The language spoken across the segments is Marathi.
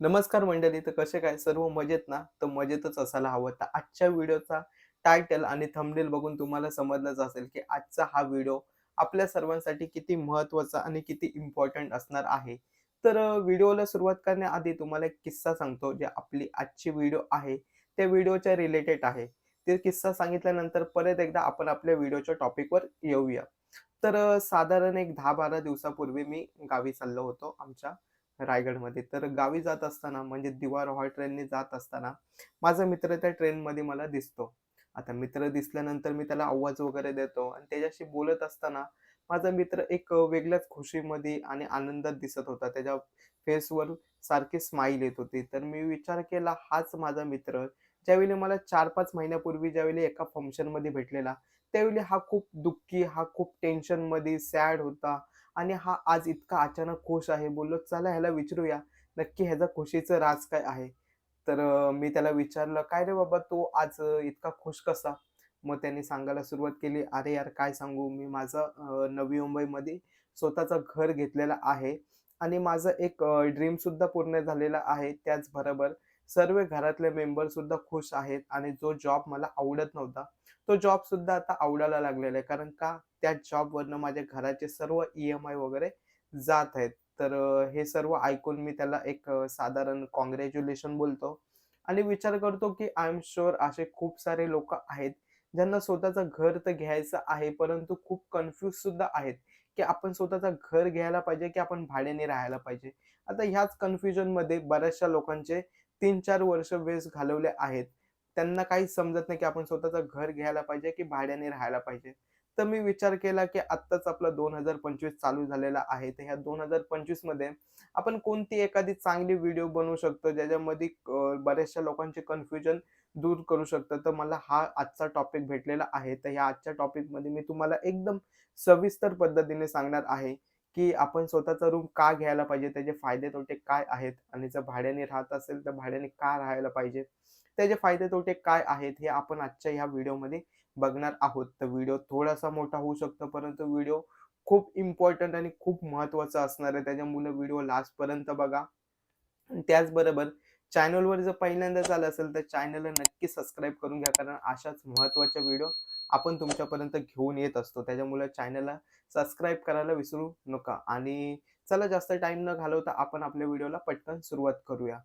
नमस्कार मंडळी तर कसे काय? सर्व मजेत ना? तर मजेतच असायला हवं. तर आजच्या व्हिडिओचा टायटल आणि थंबनेल बघून तुम्हाला समजलंच असेल की आजचा हा व्हिडिओ आपल्या सर्वांसाठी किती महत्त्वाचा आणि किती इम्पॉर्टंट असणार आहे. तर व्हिडिओला सुरुवात करण्याआधी तुम्हाला एक किस्सा सांगतो जे आपली आजची व्हिडिओ आहे त्या व्हिडिओच्या रिलेटेड आहे. ते किस्सा सांगितल्यानंतर परत एकदा आपण आपल्या व्हिडिओच्या टॉपिकवर येऊया. तर साधारण एक दहा बारा दिवसापूर्वी मी गावी चाललो होतो आमच्या. रायगडमध्ये. तर गावी जात असताना म्हणजे दिवार हॉल ट्रेनने जात असताना माझा मित्र त्या ट्रेनमध्ये मला दिसतो. आता मित्र दिसल्यानंतर मी त्याला आवाज वगैरे देतो आणि त्याच्याशी बोलत असताना माझा मित्र एक वेगळ्याच खुशीमध्ये आणि आनंदात दिसत होता. त्याच्या फेसवर सारखी स्माईल येत होती. तर मी विचार केला हाच माझा मित्र ज्यावेळी मला 4-5 महिन्यापूर्वी ज्यावेळी एका फंक्शनमध्ये भेटलेला, त्यावेळी हा खूप दुःखी, हा खूप टेन्शनमध्ये सॅड होता आणि हा आज इतका अचानक खुश आहे. बोललो चला ह्याला विचारूया, नक्की ह्याचा खुशीचं राज काय आहे? तर मी त्याला विचारलं, "काय रे बाबा तो आज इतका खुश कसा?" मग त्याने सांगायला सुरुवात केली, "अरे यार काय सांगू मी माझं नवी मुंबईमध्ये स्वतःचं घर घेतलेलं आहे आणि माझं एक ड्रीमसुद्धा पूर्ण झालेला आहे. त्याचबरोबर सर्व घरातले मेंबरसुद्धा खुश आहेत आणि जो जॉब मला आवडत नव्हता, तो जॉबसुद्धा आता आवडायला लागलेला आहे. कारण का त्या जॉबवरनं माझ्या घराचे सर्व ई-एम-आय वगैरे जात आहेत. तर हे सर्व ऐकून मी त्याला एक साधारण कॉंग्रॅच्युलेशन बोलतो आणि विचार करतो, की आय एम शुअर असे खूप सारे लोक आहेत, ज्यांना स्वतःचं घर तर घ्यायचं आहे, परंतु खूप कन्फ्यूज सुद्धा आहेत, की आपण स्वतःचं घर घ्यायला पाहिजे, की आपण भाड्याने राहायला पाहिजे. आता ह्याच कन्फ्युजनमध्ये बऱ्याचशा लोकांचे 3-4 वर्ष वेस्ट घालवले आहेत. त्यांना काहीच समजत नाही, की आपण स्वतःचं घर घ्यायला पाहिजे, की भाड्याने राहायला पाहिजे. तर मी विचार केला, की आत्ताच आपलं 2025 चालू झालेला आहे. तर ह्या 2025 मध्ये आपण कोणती एखादी चांगली व्हिडिओ बनवू शकतो, ज्याच्यामध्ये बऱ्याचशा लोकांचे कन्फ्युजन दूर करू शकतं. तर मला हा आजचा टॉपिक भेटलेला आहे. तर ह्या आजच्या टॉपिकमध्ये मी तुम्हाला एकदम सविस्तर पद्धतीने सांगणार आहे, की आपण स्वतःचा रूम का घ्यायला पाहिजे, त्याचे फायदे तोटे काय आहेत आणि जर भाड्याने राहत असेल, तर भाड्याने का राहायला पाहिजे, त्याचे फायदे तोटे काय आहेत, हे आपण आजच्या ह्या व्हिडिओमध्ये बघणार आहोत. तर व्हिडिओ थोडासा मोठा होऊ शकतो, परंतु व्हिडिओ खूप इम्पॉर्टंट आणि खूप महत्त्वाचा असणार आहे. त्याच्यामुळे व्हिडिओ लास्टपर्यंत बघा. त्याचबरोबर चॅनलवर जर पहिल्यांदाच आलं असेल, तर चॅनलला नक्की सबस्क्राईब करून घ्या. कारण अशाच महत्त्वाच्या व्हिडिओ आपण तुमच्यापर्यंत घेऊन येत असतो. त्याच्यामुळे चॅनलला सबस्क्राईब करायला विसरू नका. आणि चला जास्त टाईम न घालवता आपण आपल्या व्हिडिओला पटकन सुरुवात करूया.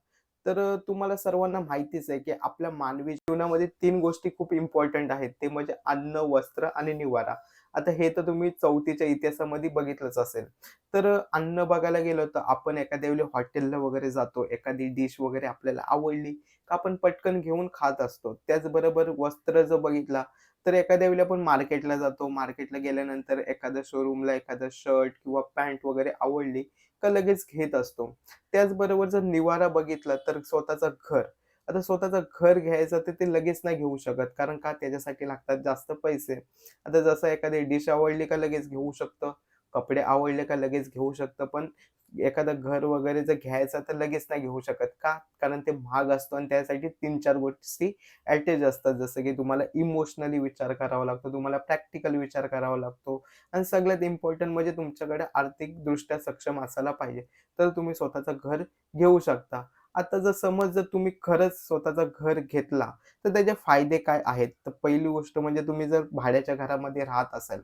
तर तुम्हाला सर्वांना माहितीच आहे, की आपल्या मानवी जीवनामध्ये तीन गोष्टी खूप इम्पॉर्टंट आहेत. ते म्हणजे अन्न, वस्त्र आणि निवारा. आता हे तर तुम्ही चौथीच्या इतिहासामध्ये बघितलंच असेल. तर अन्न बघायला गेलो तर आपण एखाद्या वेळी हॉटेलला वगैरे जातो. एखादी डिश वगैरे आपल्याला आवडली, का आपण पटकन घेऊन खात असतो. त्याचबरोबर वस्त्र जर बघितला, तर एखाद्या वेळी आपण मार्केटला जातो. मार्केटला गेल्यानंतर एखाद्या शोरूमला एखादा शर्ट किंवा पॅन्ट वगैरे आवडली, का लगेच घेत असतो. त्याचबरोबर जर निवारा बघितला तर स्वतःचं घर. आता स्वतःचं घर घ्यायचं तर ते लगेच नाही घेऊ शकत. कारण का त्याच्यासाठी लागतात जास्त पैसे. आता जसं एखादी डिश आवडली का लगेच घेऊ शकतं. कपडे आवडले का लगेच घेऊ शकतं. पण एखादं घर वगैरे जर घ्यायचं तर लगेच नाही घेऊ शकत. का? कारण ते महाग असतं आणि त्यासाठी 3-4 गोष्टी अटॅच असतात. जसं की तुम्हाला इमोशनली विचार करावा लागतो, तुम्हाला प्रॅक्टिकल विचार करावा लागतो आणि सगळ्यात इम्पॉर्टंट म्हणजे तुमच्याकडे आर्थिकदृष्ट्या सक्षम असायला पाहिजे. तर तुम्ही स्वतःचं घर घेऊ शकता. आता जर समज जर तुम्ही खरंच स्वतःचं घर घेतला, तर त्याचे फायदे काय आहेत? तर पहिली गोष्ट म्हणजे तुम्ही जर भाड्याच्या घरामध्ये राहत असाल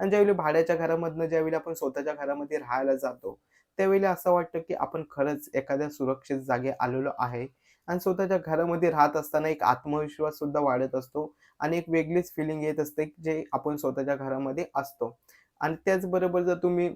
आणि ज्यावेळी भाड्याच्या घरामधनं ज्यावेळी आपण स्वतःच्या घरामध्ये राहायला जातो, त्यावेळी असं वाटतं की आपण खरंच एखाद्या सुरक्षित जागे आलेलो आहे आणि स्वतःच्या घरामध्ये राहत असताना एक आत्मविश्वास सुद्धा वाढत असतो आणि एक वेगळीच फिलिंग येत असते, जे आपण स्वतःच्या घरामध्ये असतो. आणि त्याचबरोबर जर तुम्ही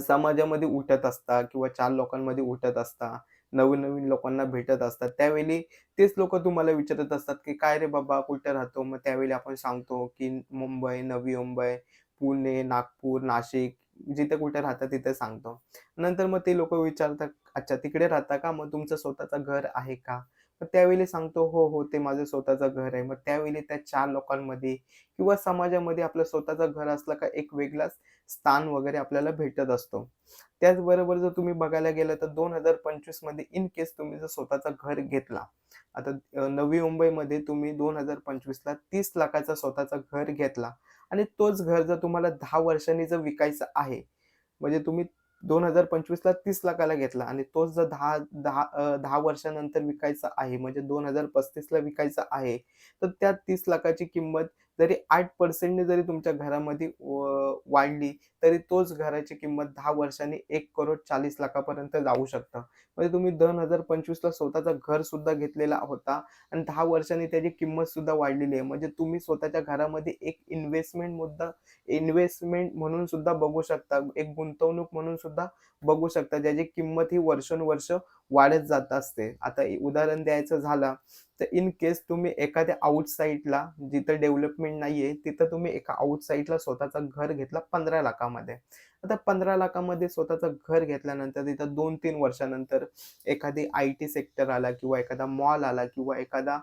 समाजामध्ये उठत असता किंवा चार लोकांमध्ये उठत असता, नवीन-नवीन लोकांना भेटत असतात, त्यावेळी तेच लोक तुम्हाला विचारत असतात, की "काय रे बाबा, कुठे राहतो?" मग त्यावेळी आपण सांगतो, की मुंबई, नवी मुंबई, पुणे, नागपूर, नाशिक, जिथे कुठे राहतात तिथे सांगतो. नंतर मग ते लोक विचारतात, "अच्छा तिकडे राहता का? मग तुमचं स्वतःचं घर आहे का?" मग त्यावेळी सांगतो, "हो, हो, ते माझं स्वतःचं घर आहे." मग त्यावेळी त्या चार लोकांमध्ये किंवा समाजामध्ये आपलं स्वतःचं घर असलं का एक वेगळाच स्थान वगैरे आपल्याला भेटत असतो. त्याचबरोबर जर तुम्ही बघायला गेलं तर 2025 मध्ये इन केस तुम्ही जर स्वतःचं घर घेतला. आता नवी मुंबईमध्ये तुम्ही 2025 ला 30 लाखाचं स्वतःचं घर घेतला आणि तोच घर जर तुम्हाला दहा वर्षांनी जर विकायचं आहे, म्हणजे तुम्ही दोन हजार पंचवीसला तीस लाखाला घेतला आणि तोच जर दहा दहा दहा वर्षानंतर विकायचा आहे म्हणजे दोन हजार पस्तीसला विकायचा आहे तर त्या तीस लाखाची किंमत जरी आठ पर्सेंटने जरी तुमच्या घरामध्ये वाढली तरी तोच घराची किंमत दहा वर्षांनी एक करोड चाळीस लाखापर्यंत जाऊ शकतं. म्हणजे तुम्ही दोन हजार पंचवीसला स्वतःचं घर सुद्धा घेतलेला होता आणि दहा वर्षांनी त्याची किंमत सुद्धा वाढलेली आहे. म्हणजे तुम्ही स्वतःच्या घरामध्ये एक इन्व्हेस्टमेंट मुद्दा इन्व्हेस्टमेंट म्हणून सुद्धा बघू शकता. एक गुंतवणूक म्हणून सुद्धा बघू शकता ज्याची किंमत ही वर्षानुवर्ष वाढत जात असते. आता उदाहरण द्यायचं झालं तर इन केस तुम्ही एखाद्या आउटसाईडला जिथं डेव्हलपमेंट नाहीये तिथं तुम्ही एका आउटसाईडला स्वतःचं घर घेतला पंधरा लाखामध्ये. आता पंधरा लाखामध्ये स्वतःचं घर घेतल्यानंतर तिथं दोन तीन वर्षानंतर एखादी आय टी सेक्टर आला किंवा एखादा मॉल आला किंवा एखादा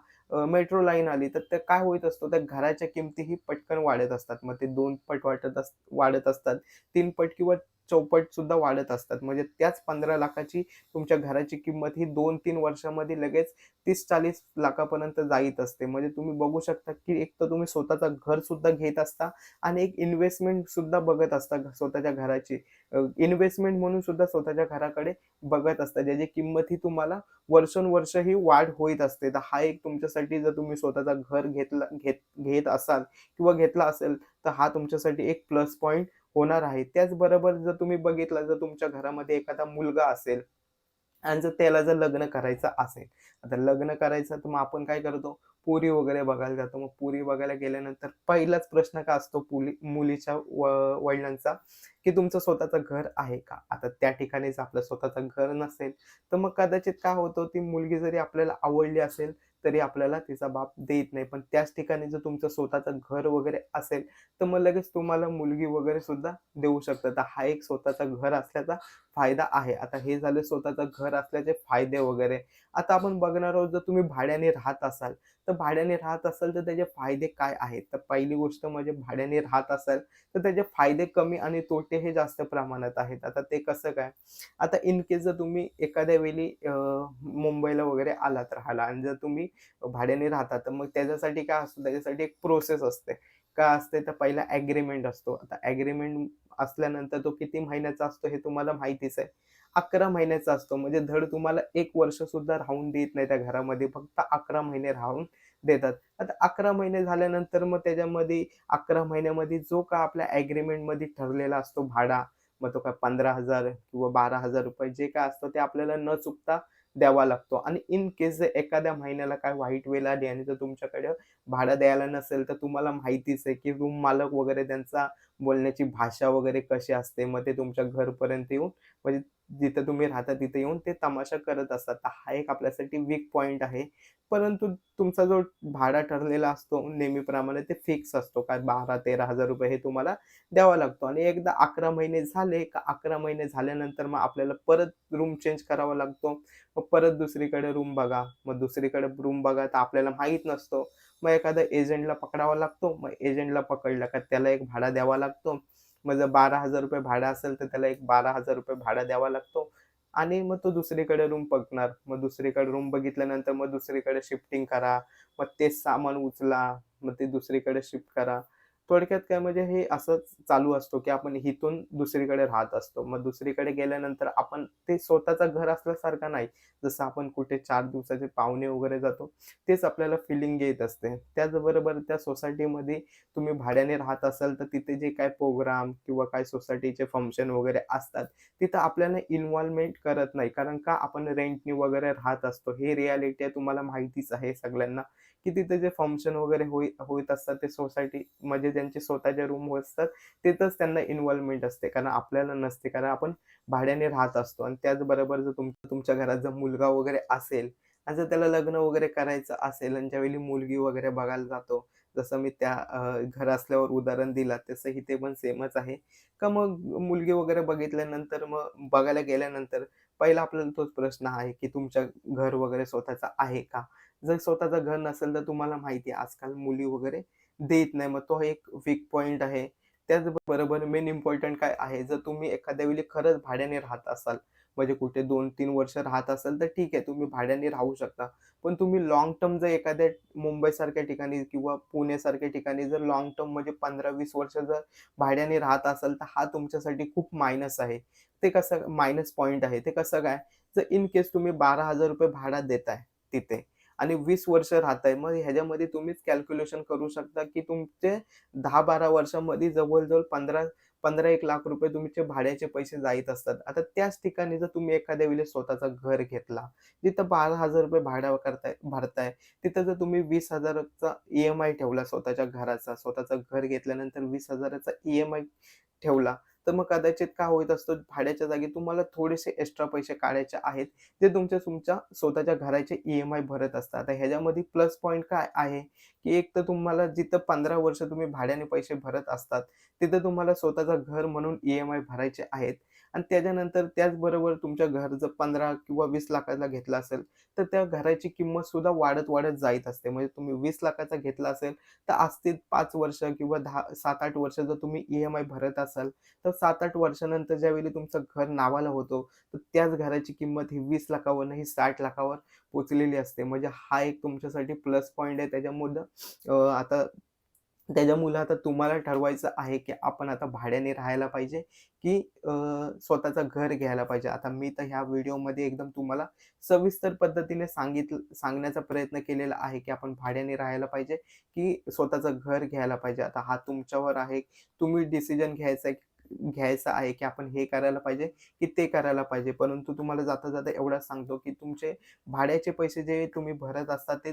मेट्रो लाईन आली तर ते काय होत असतो? त्या घराच्या किमतीही पटकन वाढत असतात. मग ते दोन पट वाटत अस वाढत असतात. तीन पट किंवा चौपट सुद्धा वाढत असतात. म्हणजे त्याच पंधरा लाखाची तुमच्या घराची किंमत ही दोन तीन वर्षामध्ये लगेच तीस चाळीस लाखापर्यंत जाईत असते. म्हणजे तुम्ही बघू शकता की एक तर तुम्ही स्वतःचं घर सुद्धा घेत असता आणि एक इन्व्हेस्टमेंट सुद्धा बघत असता घ- स्वतःच्या घराची. इन्व्हेस्टमेंट म्हणून सुद्धा स्वतःच्या घराकडे बघत असता. ज्याची किंमत ही तुम्हाला वर्षानुवर्ष ही वाढ होत असते. तर हा एक तुमच्यासाठी जर तुम्ही स्वतःचा घर घेतला घेत घेत असाल किंवा घेतला असेल तर हा तुमच्यासाठी एक प्लस पॉईंट होणार आहे. त्याचबरोबर जर तुम्ही बघितलं जर तुमच्या घरामध्ये एखादा मुलगा असेल आणि जर त्याला जर लग्न करायचं असेल आता लग्न करायचं तर मग आपण काय करतो? पुरी वगैरे बघायला जातो. मग पुरी बघायला गेल्यानंतर पहिलाच प्रश्न का असतो पुली मुलीच्या व- वडिलांचा की तुमचं स्वतःचं घर आहे का? आता त्या ठिकाणीच आपलं स्वतःचं घर नसेल तर मग कदाचित काय होतं? ती मुलगी जरी आपल्याला आवडली असेल तरी आपल्याला तिचा बाप देत नाही. पण त्याच ठिकाणी जर तुमचं स्वतःचं घर वगैरे असेल तर मग लगेच तुम्हाला मुलगी वगैरे सुद्धा देऊ शकतात तर हा एक स्वतःचा घर असल्याचा फायदा आहे. आता हे झाले स्वतःचं घर असल्याचे फायदे वगैरे. आता आपण बघणार आहोत जर तुम्ही भाड्याने राहत असाल तर भाड्याने राहत असाल तर त्याचे फायदे काय आहेत? तर पहिली गोष्ट म्हणजे भाड्याने राहत असाल तर त्याचे फायदे कमी आणि तोटे हे जास्त प्रमाणात आहेत. आता ते कसं काय? आता इन केस जर तुम्ही एखाद्या वेळी मुंबईला वगैरे आलात राहायला आणि जर तुम्ही भाड्याने राहता तर मग त्याच्यासाठी काय असतं? त्याच्यासाठी एक प्रोसेस असते. काय असते? तर पहिला ॲग्रीमेंट असतो. आता ॲग्रीमेंट असल्यानंतर तो किती महिन्याचा असतो हे तुम्हाला माहितीच आहे. अकरा महिन्याचा असतो. म्हणजे धड तुम्हाला एक वर्ष सुद्धा राहून देत नाही त्या घरामध्ये. फक्त अकरा महिने राहून देतात. आता अकरा महिने झाल्यानंतर मग त्याच्यामध्ये अकरा महिन्यामध्ये जो का आपल्या ॲग्रीमेंटमध्ये ठरलेला असतो भाडा मग तो काय पंधरा हजार किंवा बारा हजार रुपये जे काय असतं ते आपल्याला न चुकता द्यावा लागतो. आणि इन केस जर एखाद्या महिन्याला काय वाईट वेळ आली आणि जर तुमच्याकडे भाडं द्यायला नसेल तर तुम्हाला माहितीच आहे की रूम मालक वगैरे त्यांचा बोलण्याची भाषा वगैरे कशी असते मग ते तुमच्या घरपर्यंत येऊन म्हणजे जिथं तुम्ही राहता तिथे येऊन ते तमाशा करत असतात. तर हा एक आपल्यासाठी वीक पॉईंट आहे. परंतु तुमचा जो भाडा ठरलेला असतो नेहमीप्रमाणे ते फिक्स असतो. काय बारा तेरा हजार रुपये हे तुम्हाला द्यावा लागतो. आणि एकदा अकरा महिने झाले का अकरा महिने झाल्यानंतर मग आपल्याला परत रूम चेंज करावा लागतो. मग परत दुसरीकडे रूम बघा. मग दुसरीकडे रूम बघा तर आपल्याला माहीत नसतो. मग एखादा एजंटला पकडावा लागतो. मग एजंटला पकडला का त्याला एक भाडा द्यावा लागतो. मग जर बारा हजार रुपये भाडं असेल तर त्याला एक बारा हजार रुपये भाडा द्यावा लागतो. आणि मग तो दुसरीकडे रूम बघणार. मग दुसरीकडे रूम बघितल्यानंतर मग दुसरीकडे शिफ्टिंग करा. मग तेच सामान उचला. मग ते दुसरीकडे शिफ्ट करा. थोडक्यात काय म्हणजे हे असंच चालू असतो की आपण इथून दुसरीकडे राहत असतो. मग दुसरीकडे गेल्यानंतर आपण ते स्वतःचं घर असल्यासारखं नाही. जसं आपण कुठे चार दिवसाचे पाहुणे वगैरे जातो तेच आपल्याला फिलिंग येत असते. त्याचबरोबर त्या सोसायटीमध्ये तुम्ही भाड्याने राहत असाल तर तिथे जे काय प्रोग्राम किंवा काय सोसायटीचे फंक्शन वगैरे असतात तिथं आपल्याला इन्व्हॉल्वमेंट करत नाही. कारण का आपण रेंटनी वगैरे राहत असतो. हे रियालिटी आहे तुम्हाला माहितीच आहे सगळ्यांना. की तिथे जे फंक्शन वगैरे होई होत असतात ते सोसायटी म्हणजे ज्यांचे स्वतःचे रूम असतात तिथंच त्यांना इन्व्हॉल्वमेंट असते. कारण आपल्याला नसते. कारण आपण भाड्याने राहत असतो. आणि त्याचबरोबर जर तुम तुमच्या घरात जर मुलगा वगैरे असेल आणि जर त्याला लग्न वगैरे करायचं असेल आणि ज्यावेळी मुलगी वगैरे बघायला जातो जसं मी त्या घर असल्यावर उदाहरण दिला तसं इथे पण सेमच आहे. का मग मुलगी वगैरे बघितल्यानंतर मग बघायला गेल्यानंतर पहिला आपल्याला तोच प्रश्न आहे की तुमच्या घर वगैरे स्वतःचं आहे का? जर स्वतःचं घर नसेल तर तुम्हाला माहिती आहे आजकाल मुली वगैरे देत नाही मग तो एक वीक पॉइंट आहे त्याचबरोबर मेन इम्पॉर्टंट काय आहे जर तुम्ही एखाद्या वेळी खरंच भाड्याने राहत असाल म्हणजे कुठे 2-3 वर्ष राहत असाल तर ठीक आहे तुम्ही भाड्याने राहू शकता. पण तुम्ही लॉंग टर्म जर एखाद्या मुंबईसारख्या ठिकाणी किंवा पुण्यासारख्या ठिकाणी जर लॉंग टर्म म्हणजे 15-20 वर्ष जर भाड्याने राहत असाल तर हा तुमच्यासाठी खूप मायनस आहे. ते कसं मायनस पॉईंट आहे. ते कसं काय? जर इन केस तुम्ही ₹12,000 भाडा देताय तिथे आणि वीस वर्ष राहत आहे मग ह्याच्यामध्ये तुम्हीच कॅल्क्युलेशन करू शकता, की तुमचे दहा बारा वर्षामध्ये जवळजवळ पंधरा पंधरा एक लाख रुपये तुमचे भाड्याचे पैसे जाईत असतात. आता त्याच ठिकाणी जर तुम्ही एखाद्या वेळेस स्वतःचं घर घेतला, जिथं ₹12,000 भाडं करताय भरताय, तिथं जर तुम्ही वीस हजाराचा ई-एम-आय ठेवला स्वतःच्या घराचा, स्वतःचं घर घेतल्यानंतर वीस हजाराचा ई-एम-आय ठेवला, तर मग कदाचित काय होत असतं भाड्याच्या जागी तुम्हाला थोडेसे एक्स्ट्रा पैसे काढायचे आहेत, जे तुमच्या तुमच्या स्वतःच्या घराचे ई-एम-आय भरत असतात. आता ह्याच्यामध्ये प्लस पॉईंट काय आहे, की एक तर तुम्हाला जिथं 15 वर्ष तुम्ही भाड्याने पैसे भरत असतात, तिथं तुम्हाला स्वतःचं घर म्हणून ई-एम-आय भरायचे आहेत आणि त्याच्यानंतर त्याचबरोबर तुमच्या घर जर 15 किंवा वीस लाखाला घेतला असेल, तर त्या घराची किंमत सुद्धा वाढत-वाढत जाईत असते. म्हणजे तुम्ही वीस लाखाचा घेतला असेल, तर आज ते पाच वर्ष किंवा 10 7-8 वर्ष जर तुम्ही ई-एम-आय भरत असाल, तर 7-8 वर्षानंतर ज्यावेळी तुमचं घर नावाला होतो, तर त्याच घराची किंमत ही वीस लाखावर ही साठ लाखावर पोचलेली असते. म्हणजे हा एक तुमच्यासाठी प्लस पॉईंट आहे. त्याच्यामुळं आता त्याच्यामुळं आता तुम्हाला ठरवायचं आहे, की आपण आता भाड्याने राहायला पाहिजे, की स्वतःचं घर घ्यायला पाहिजे. आता मी तर ह्या व्हिडिओमध्ये एकदम तुम्हाला सविस्तर पद्धतीने सांगितलं सांगण्याचा प्रयत्न केलेला आहे, की आपण भाड्याने राहायला पाहिजे, की स्वतःचं घर घ्यायला पाहिजे. आता हा तुमच्यावर आहे. तुम्ही डिसिजन घ्यायचा आहे घ्यायचा आहे, की आपण हे करायला पाहिजे, की ते करायला पाहिजे. परंतु तुम्हाला जाता-जाता एवढंच सांगतो, की तुमचे भाड्याचे पैसे जे तुम्ही भरत असतात ते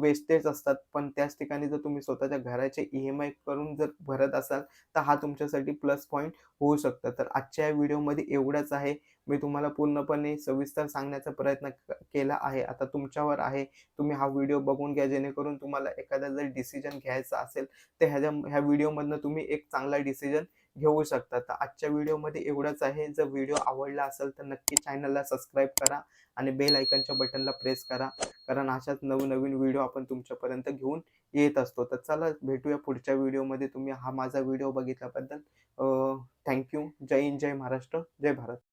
वेस्टेज असतात. पण त्याच ठिकाणी जर तुम्ही स्वतःच्या घराचे ई-एम-आय करून जर भरत असाल, तर हा तुमच्यासाठी प्लस पॉईंट होऊ शकतं. तर आजच्या या व्हिडिओमध्ये एवढंच आहे. मी तुम्हाला पूर्णपणे सविस्तर सांगण्याचा प्रयत्न केला आहे. आता तुमच्यावर आहे. तुम्ही हा व्हिडिओ बघून घ्या, जेणेकरून तुम्हाला एखादा जर डिसिजन घ्यायचा असेल, तर ह्याच्या ह्या व्हिडिओमधनं तुम्ही एक चांगला डिसिजन घेऊ शकता. तर आजच्या व्हिडिओमध्ये एवढंच आहे. जर व्हिडिओ आवडला असेल, तर नक्की चॅनलला सबस्क्राईब करा आणि बेल आयकनच्या बटनला प्रेस करा. कारण अशाच नवनवीन व्हिडिओ आपण तुमच्यापर्यंत घेऊन येत असतो. तर चला भेटूया पुढच्या व्हिडिओमध्ये. तुम्ही हा माझा व्हिडिओ बघितल्याबद्दल थँक्यू जय हिंद, जय महाराष्ट्र, जय भारत.